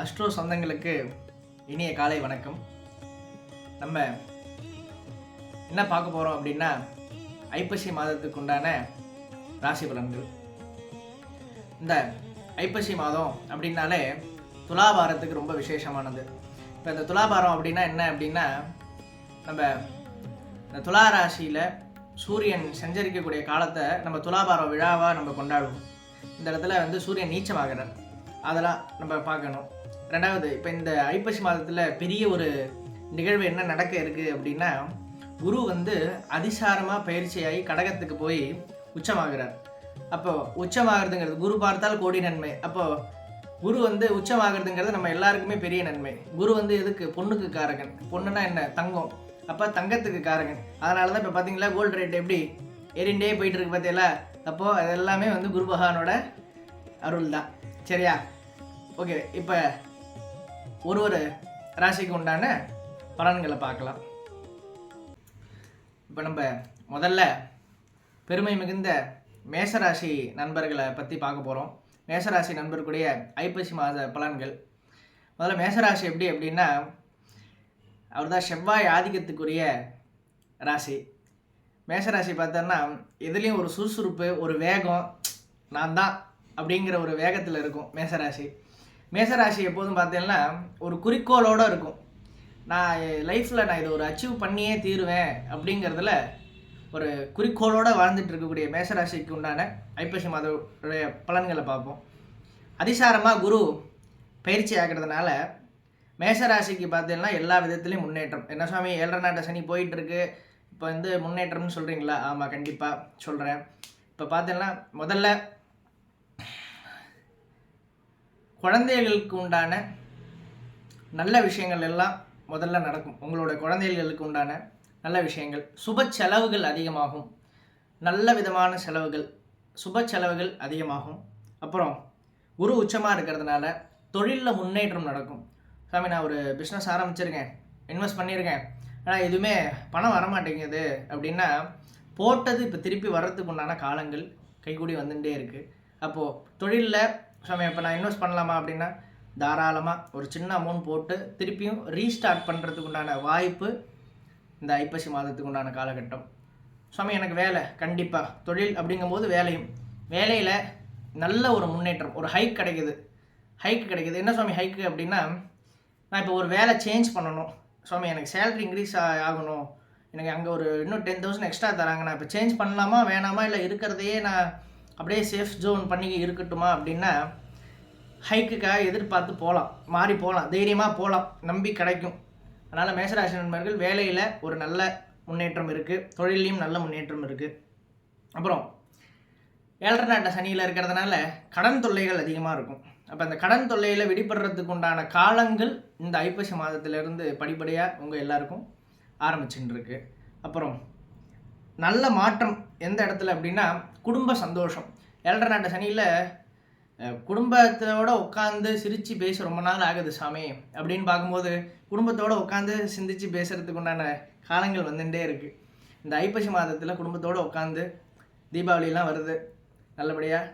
Astro சொந்தங்களுக்கு இனிய காலை வணக்கம். நம்ம என்ன பார்க்க போகிறோம் அப்படின்னா ஐப்பசி மாதத்துக்கு உண்டான ராசி பலன்கள். இந்த ஐப்பசி மாதம் அப்படின்னாலே துலாபாரத்துக்கு ரொம்ப விசேஷமானது. இப்போ இந்த துலாபாரம் அப்படின்னா என்ன அப்படின்னா நம்ம இந்த துலா ராசியில் சூரியன் சஞ்சரிக்கக்கூடிய காலத்தை நம்ம துலாபாரம் விழாவாக நம்ம கொண்டாடுவோம். இந்த இடத்துல வந்து சூரியன் நீச்சமாகிறார். அதெல்லாம் நம்ம பார்க்கணும். ரெண்டாவது இப்போ இந்த ஐப்பசி மாதத்தில் பெரிய ஒரு நிகழ்வு என்ன நடக்க இருக்குது அப்படின்னா குரு வந்து அதிசாரமாக பயிற்சியாகி கடகத்துக்கு போய் உச்சமாகிறார். அப்போது உச்சமாகிறதுங்கிறது குரு பார்த்தால் கோடி நன்மை. அப்போது குரு வந்து உச்சமாகிறதுங்கிறது நம்ம எல்லாருக்குமே பெரிய நன்மை. குரு வந்து எதுக்கு? பொண்ணுக்கு காரகன். பொண்ணுனா என்ன? தங்கம். அப்போ தங்கத்துக்கு காரகன். அதனால தான் இப்போ பார்த்தீங்களா கோல்டு ரேட் எப்படி? ஏறிண்டே போயிட்டு இருக்கு பார்த்தீங்களா அப்போது அது எல்லாமே வந்து குரு பகவானோட அருள் தான் சரியா? ஓகே இப்போ ஒரு ஒரு ராசிக்கு உண்டான பலன்களை பார்க்கலாம். இப்போ நம்ம முதல்ல பெருமை மிகுந்த மேசராசி நண்பர்களை பற்றி பார்க்க போகிறோம் மேசராசி நண்பருக்குடைய ஐப்பசி மாத பலன்கள். முதல்ல மேசராசி எப்படி அப்படின்னா அவர் தான் செவ்வாய் ஆதிக்கத்துக்குரிய ராசி. மேசராசி பார்த்தோன்னா எதுலேயும் ஒரு சுறுசுறுப்பு ஒரு வேகம் நான் தான் அப்படிங்கிற ஒரு வேகத்தில் இருக்கும் மேசராசி. மேசராசி எப்போதும் பார்த்தீங்கன்னா ஒரு குறிக்கோளோடு இருக்கும். நான் லைஃப்பில் நான் இதை ஒரு அச்சீவ் பண்ணியே தீருவேன் அப்படிங்கிறதுல ஒரு குறிக்கோளோடு வாழ்ந்துட்டு இருக்கக்கூடிய மேசராசிக்கு உண்டான ஐப்பசி மாதவுடைய பலன்களை பார்ப்போம். அதிசாரமாக குரு பயிற்சி ஆகிறதுனால மேசராசிக்கு பார்த்தீங்கன்னா எல்லா விதத்துலேயும் முன்னேற்றம். என்ன சுவாமி ஏழரை நாட்டை சனி போயிட்டுருக்கு. இப்போ வந்து முன்னேற்றம்னு சொல்கிறீங்களா ஆமாம் கண்டிப்பாக சொல்கிறேன் இப்போ பார்த்தீங்கன்னா முதல்ல குழந்தைகளுக்கு உண்டான நல்ல விஷயங்கள் எல்லாம் முதல்ல நடக்கும். உங்களோட குழந்தைகளுக்கு உண்டான நல்ல விஷயங்கள். சுப செலவுகள் அதிகமாகும். நல்ல விதமான செலவுகள். சுப செலவுகள் அதிகமாகும். அப்புறம் குரு உச்சமாக இருக்கிறதுனால தொழிலில் முன்னேற்றம் நடக்கும். சாமி நான் ஒரு பிஸ்னஸ் ஆரம்பிச்சிருக்கேன். இன்வெஸ்ட் பண்ணியிருக்கேன் ஆனால் எதுவுமே பணம் வரமாட்டேங்குது அப்படின்னா போட்டது இப்போ திருப்பி வர்றதுக்கு உண்டான காலங்கள் கைகூடி வந்துட்டே இருக்குது அப்போது தொழிலில் சாமி இப்போ நான் இன்வெஸ்ட் பண்ணலாமா அப்படின்னா தாராளமாக ஒரு சின்ன அமௌண்ட் போட்டு திருப்பியும் ரீஸ்டார்ட் பண்ணுறதுக்கு உண்டான வாய்ப்பு இந்த ஐப்பசி மாதத்துக்கு உண்டான காலகட்டம். சுவாமி எனக்கு வேலை கண்டிப்பாக தொழில் அப்படிங்கும்போது வேலையும். வேலையில் நல்ல ஒரு முன்னேற்றம் ஒரு ஹைக் கிடைக்குது. ஹைக் கிடைக்குது. என்ன சுவாமி ஹைக்கு அப்படின்னா நான் இப்போ ஒரு வேலை சேஞ்ச் பண்ணணும். சுவாமி எனக்கு சேலரி இன்க்ரீஸ் ஆகணும். எனக்கு அங்கே ஒரு இன்னும் டென் தௌசண்ட் எக்ஸ்ட்ரா தராங்க. நான் இப்போ சேஞ்ச் பண்ணலாமா வேணாமா இல்லை இருக்கிறதையே நான் அப்படியே சேஃப் ஜோன் பண்ணி இருக்கட்டுமா அப்படின்னா ஹைக்குக்காக எதிர்பார்த்து போகலாம். மாறி போகலாம். தைரியமாக போகலாம். நம்பி கிடைக்கும். அதனால் மேசராசி நண்பர்கள் வேலையில் ஒரு நல்ல முன்னேற்றம் இருக்குது தொழிலையும் நல்ல முன்னேற்றம் இருக்குது அப்புறம் ஏழரை நாட்ட சனியில் இருக்கிறதுனால கடன் தொல்லைகள் அதிகமாக இருக்கும். அப்போ அந்த கடன் தொல்லையில் விடுபடுறதுக்கு உண்டான காலங்கள் இந்த ஐப்பசி மாதத்திலிருந்து படிப்படியாக உங்கள் எல்லாருக்கும் ஆரம்பிச்சுட்டுருக்கு அப்புறம் நல்ல மாற்றம் எந்த இடத்துல அப்படின்னா குடும்ப சந்தோஷம். ஏழரை நாட்ட சனியில் குடும்பத்தோட உட்காந்து சிரித்து பேச ரொம்ப நாள் ஆகுது சாமி. அப்படின்னு பார்க்கும்போது குடும்பத்தோடு உட்காந்து சிந்திச்சு பேசுகிறதுக்கு உண்டான காலங்கள் வந்துட்டே இருக்குது இந்த ஐப்பசி மாதத்தில் குடும்பத்தோடு உட்காந்து தீபாவளிலாம் வருது. நல்லபடியாக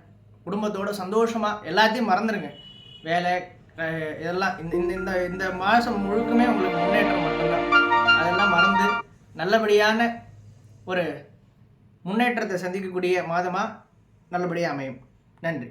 குடும்பத்தோட சந்தோஷமாக எல்லாத்தையும் மறந்துடுங்க வேலை இதெல்லாம் இந்த இந்த இந்த இந்த மாதம் முழுக்குமே உங்களுக்கு முன்னேற்றம் மட்டும்தான். அதெல்லாம் மறந்து நல்லபடியான ஒரு முன்னேற்றத்தை சந்திக்கக்கூடிய மாதமாக நல்லபடியாக அமையும். நன்றி.